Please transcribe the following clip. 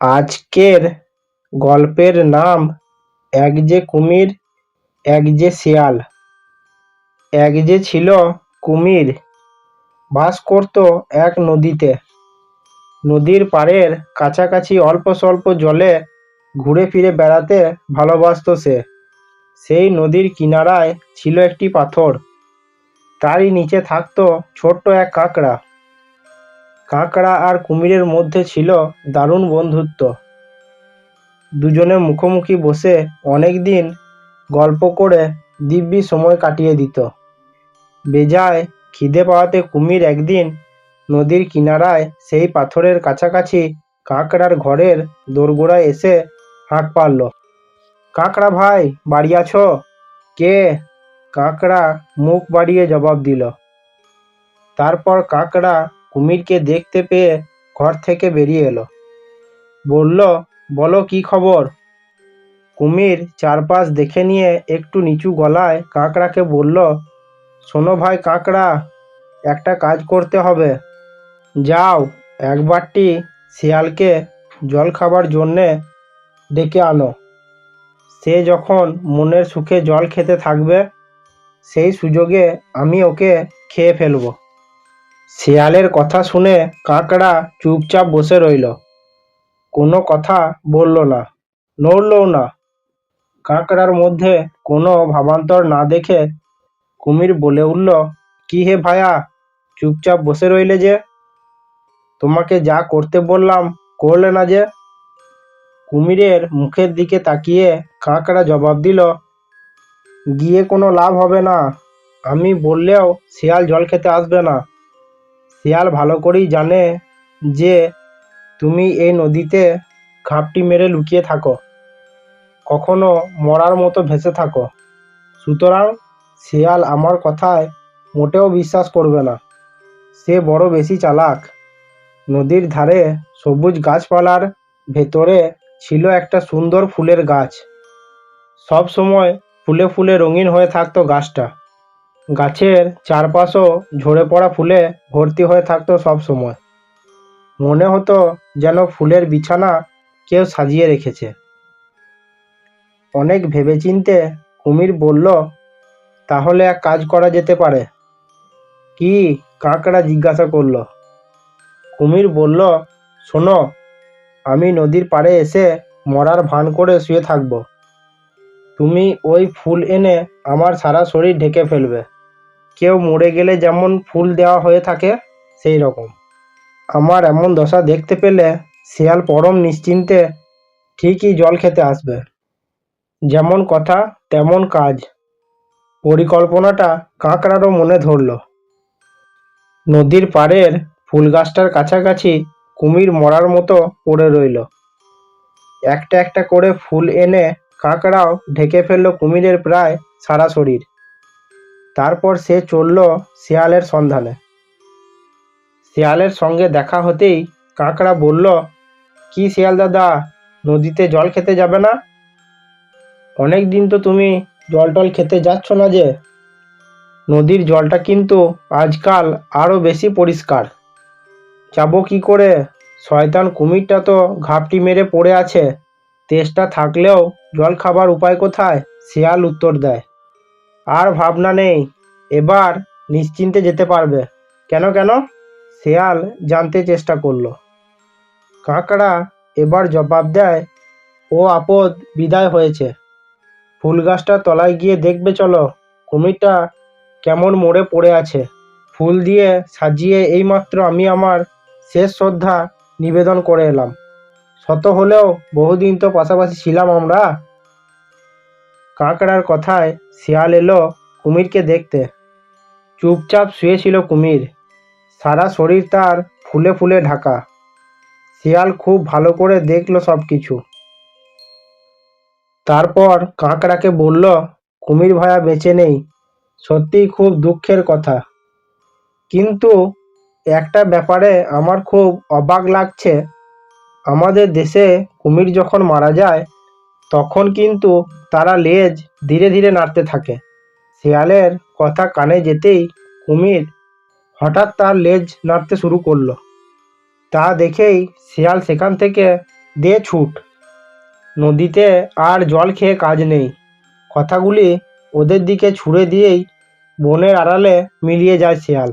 আজকের গল্পের নাম এক যে কুমির, এক যে শেয়াল। এক যে ছিল কুমির। বাস করত এক নদীতে। নদীর পাড়ের কাছাকাছি অল্প স্বল্প জলে ঘুরে ফিরে বেড়াতে ভালোবাসতো সে। সেই নদীর কিনারায় ছিল একটি পাথর। তারই নিচে থাকতো ছোট্ট এক কাঁকড়া। কাঁকড়া আর কুমিরের মধ্যে ছিল দারুণ বন্ধুত্ব। দুজনে মুখোমুখি বসে অনেক দিন গল্প করে দিব্যি সময় কাটিয়ে দিত। বেজায় খিদে পাওয়াতে কুমির একদিন নদীর কিনারায় সেই পাথরের কাছাকাছি কাঁকড়ার ঘরের দোরগোড়ায় এসে হাঁক পারল কাঁকড়া ভাই, বাড়ি আছো? কে? কাঁকড়া মুখ বাড়িয়ে জবাব দিল। তারপর কাঁকড়া কুমিরকে দেখতে পেয়ে ঘর থেকে বেরিয়ে এলো। বলল, বলো কি খবর? কুমির চারপাশ দেখে নিয়ে একটু নিচু গলায় কাঁকড়াকে বলল, শোনো ভাই কাঁকড়া, একটা কাজ করতে হবে। যাও, একবারটি শিয়ালকে জল খাবার জন্যে ডেকে আনো। সে যখন মনের সুখে জল খেতে থাকবে, সেই সুযোগে আমি ওকে খেয়ে ফেলব। শিয়ালের কথা শুনে কাঁকড়া চুপচাপ বসে রইল। কোনো কথা বলল না নড়লও না। কাঁকড়ার মধ্যে কোনো ভাবান্তর না দেখে কুমির বলে উঠল, কি হে ভায়া, চুপচাপ বসে রইলে যে? তোমাকে যা করতে বললাম করলে না যে? কুমিরের মুখের দিকে তাকিয়ে কাঁকড়া জবাব দিল, গিয়ে কোনো লাভ হবে না। আমি বললেও শিয়াল জল খেতে আসবে না। শিয়াল ভালো করেই জানে যে তুমি এই নদীতে ঘাপটি মেরে লুকিয়ে থাকো। কখনো মরার মতো ভেসে থাকো। সুতরাং শিয়াল আমার কথায় মোটেও বিশ্বাস করবে না। সে বড় বেশি চালাক। নদীর ধারে সবুজ গাছপালার ভেতরে ছিল একটা সুন্দর ফুলের গাছ। সব সময় ফুলে ফুলে রঙিন হয়ে থাকতো গাছটা। গাছের চারপাশও ঝরে পড়া ফুলে ভর্তি হয়ে থাকতো সব সময়। মনে হতো যেন ফুলের বিছানা কেউ সাজিয়ে রেখেছে। অনেক ভেবেচিন্তে কুমির বলল, তাহলে এক কাজ করা যেতে পারে। কি কাঁকড়া জিজ্ঞাসা করল। কুমির বলল, শোনো, আমি নদীর পাড়ে এসে মরার ভান করে শুয়ে থাকব। তুমি ওই ফুল এনে আমার সারা শরীর ঢেকে ফেলবে। কেউ মরে গেলে যেমন ফুল দেওয়া হয়ে থাকে, সেই রকম। আমার এমন দশা দেখতে পেলে শিয়াল পরম নিশ্চিন্তে ঠিকই জল খেতে আসবে। যেমন কথা, তেমন কাজ। পরিকল্পনাটা কাঁকড়ারও মনে ধরল। নদীর পাড়ের ফুল গাছটার কাছাকাছি কুমির মরার মতো পড়ে রইল। একটা একটা করে ফুল এনে কাঁকড়াও ঢেকে ফেলল কুমিরের প্রায় সারা শরীর। তারপর সে চলল শিয়ালের সন্ধানে। শিয়ালের সঙ্গে দেখা হতেই কাঁকড়া বলল, কি শিয়াল দাদা, নদীতে জল খেতে যাবে না? অনেক দিন তো তুমি জল টল খেতে যাচ্ছ না যে। নদীর জলটা কিন্তু আজকাল আরও বেশি পরিষ্কার। যাব কি করে? শয়তান কুমিরটা তো ঘাপটি মেরে পড়ে আছে। তেষ্টা থাকলেও জল খাবার উপায় কোথায়? শিয়াল উত্তর দেয়। আর ভাবনা নেই, এবার নিশ্চিন্তে যেতে পারবে। কেন কেন? শেয়াল জানতে চেষ্টা করল। কাঁকড়া এবার জবাব দেয়, ও আপদ, বিদায় হয়েছে। ফুল গাছটার তলায় গিয়ে দেখবে চলো, কুমিরটা কেমন মরে পড়ে আছে। ফুল দিয়ে সাজিয়ে এইমাত্র আমি আমার শেষ শ্রদ্ধা নিবেদন করে এলাম। শত হলেও বহুদিন তো পাশাপাশি ছিলাম আমরা। কাঁকড়ার কথায় শিয়াল এলো কুমিরকে দেখতে। চুপচাপ শুয়েছিল কুমির। সারা শরীর তার ফুলে ফুলে ঢাকা। শিয়াল খুব ভালো করে দেখল সব কিছু তারপর কাঁকড়াকে বলল, কুমির ভায়া বেঁচে নেই। সত্যিই খুব দুঃখের কথা। কিন্তু একটা ব্যাপারে আমার খুব অবাক লাগছে। আমাদের দেশে কুমির যখন মারা যায় তখন কিন্তু তারা লেজ ধীরে ধীরে নাড়তে থাকে। শিয়ালের কথা কানে যেতেই কুমির হঠাৎ তার লেজ নাড়তে শুরু করল। তা দেখেই শিয়াল সেখান থেকে দে ছুট। নদীতে আর জল খেয়ে কাজ নেই। কথাগুলি ওদের দিকে ছুড়ে দিয়েই বনের আড়ালে মিলিয়ে যায় শেয়াল।